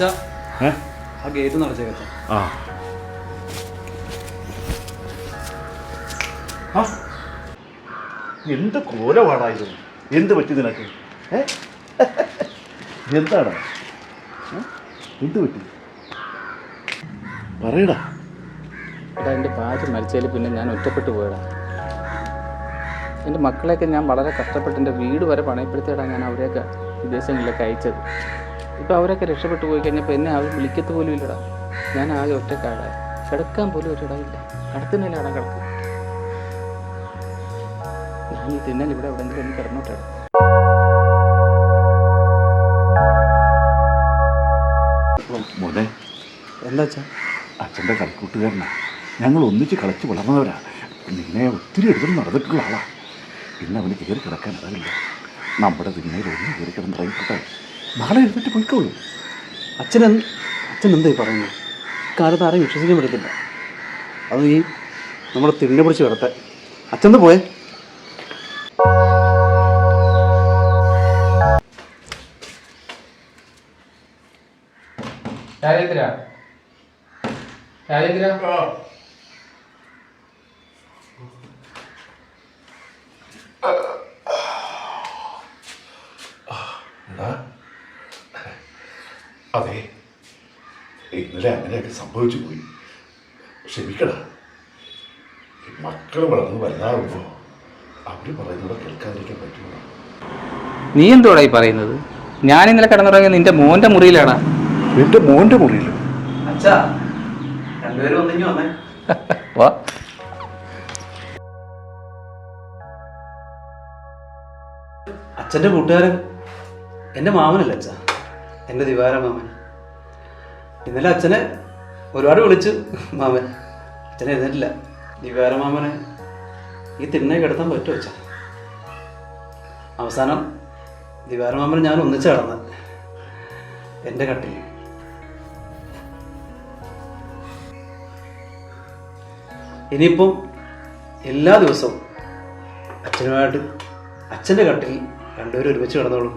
ഏ? ആ ഗേറ്റ് നടച്ചേക്കച്ച ആ. ആ. എന്ത് കോലമാടാ ഇത്? എന്ത് പറ്റി നിനക്ക്? എന്താണ്? എന്ത് പറ്റി? പറയടാ. എന്റെ ഭാര്യ മരിച്ചതിൽ പിന്നെ ഞാൻ ഒറ്റപ്പെട്ടു പോയടാ. എന്റെ മക്കളെയൊക്കെ ഞാൻ വളരെ കഷ്ടപ്പെട്ട് എന്റെ വീട് വരെ പണയപ്പെടുത്തിയടാ ഞാൻ അവരെയൊക്കെ വിദേശങ്ങളിലൊക്കെ അയച്ചത്. ഇപ്പോൾ അവരൊക്കെ രക്ഷപ്പെട്ടു പോയി കഴിഞ്ഞപ്പോൾ എന്നെ അവർ വിളിക്കത്ത് പോലും ഇല്ലടാ. ഞാൻ ആകെ ഒറ്റക്കാടാ. കിടക്കാൻ പോലും ഒരിടമില്ല കടത്തുന്നില്ലടാ കിടക്കും. ഞാൻ ഈ തിന്നൽ ഇവിടെ എവിടെയെങ്കിലും ഒന്ന് കിടന്നോട്ടെ. മോനെ എന്താ അച്ഛാ? അച്ഛന്റെ കളിക്കൂട്ടുകാരനാ ഞങ്ങൾ ഒന്നിച്ച് കളിച്ച് വളർന്നവരാ. നിന്നെ ഒത്തിരി എടുത്ത് നടന്നിട്ടുള്ള ആളാ. പിന്നെ അവന് കയറി കിടക്കാൻ അറിയില്ല. നമ്മുടെ തിന്നയിൽ ഒന്ന് കയറി കിടന്നിറങ്ങിക്കോട്ടെ നാളെ എഴുന്നേറ്റ് പോയിക്കോളൂ. അച്ഛൻ എന്ത് അച്ഛൻ എന്തായി പറയുന്നത് കാലത്ത് ആരെയും വിശ്വസിക്കാൻ പറ്റത്തില്ല. അത് ഈ നമ്മളെ തിരിഞ്ഞെ പിടിച്ച് വരട്ടെ. അച്ഛൻ പോയേ? രാജേന്ദ്ര. രാജേന്ദ്ര. എടാ അതെ. ഇന്നലെ അങ്ങനെയൊക്കെ സംഭവിച്ചു പോയി. ക്ഷമിക്കടാ. മക്കൾ വളർന്നു വലുതാകുമ്പോൾ അവർ പറയുന്നത് കേൾക്കാതിരിക്കാൻ പറ്റുമോ നീ എന്തോടായി ഈ പറയുന്നത്? ഞാൻ ഇന്നലെ കിടന്നുറങ്ങിയ നിന്റെ മോന്റെ മുറിയിലാടാ. നിന്റെ മോന്റെ മുറിയിൽ അച്ഛാ രണ്ടുപേരും ഒന്നിങ്ങി വന്നേ. വാ. അച്ഛന്റെ കൂട്ടുകാരൻ എന്റെ മാമനല്ല അച്ഛാ? എന്റെ ദിവാര മാമൻ. ഇന്നലെ അച്ഛനെ ഒരുപാട് വിളിച്ചു മാമൻ. അച്ഛനെ എഴുന്നേറ്റില്ല. ദിവാര മാമനെ ഈ തിണ്ണെ കിടത്താൻ പറ്റുമോ അച്ഛാ? അവസാനം ദിവാര മാമനെ ഞാൻ ഒന്നിച്ച് കിടന്ന് എന്റെ കട്ടിൽ. ഇനിയിപ്പം എല്ലാ ദിവസവും അച്ഛനുമായിട്ട് അച്ഛന്റെ കട്ടിൽ രണ്ടുപേരും ഒരുമിച്ച് കിടന്നോളും.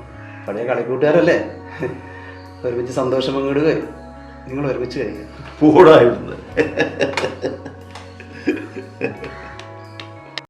പഴയ കളിക്കൂട്ടുകാരല്ലേ? ഒരുമിച്ച് സന്തോഷം പങ്കിടുകയും? നിങ്ങൾ ഒരുമിച്ച് കഴിക്കുക കൂടായിരുന്നു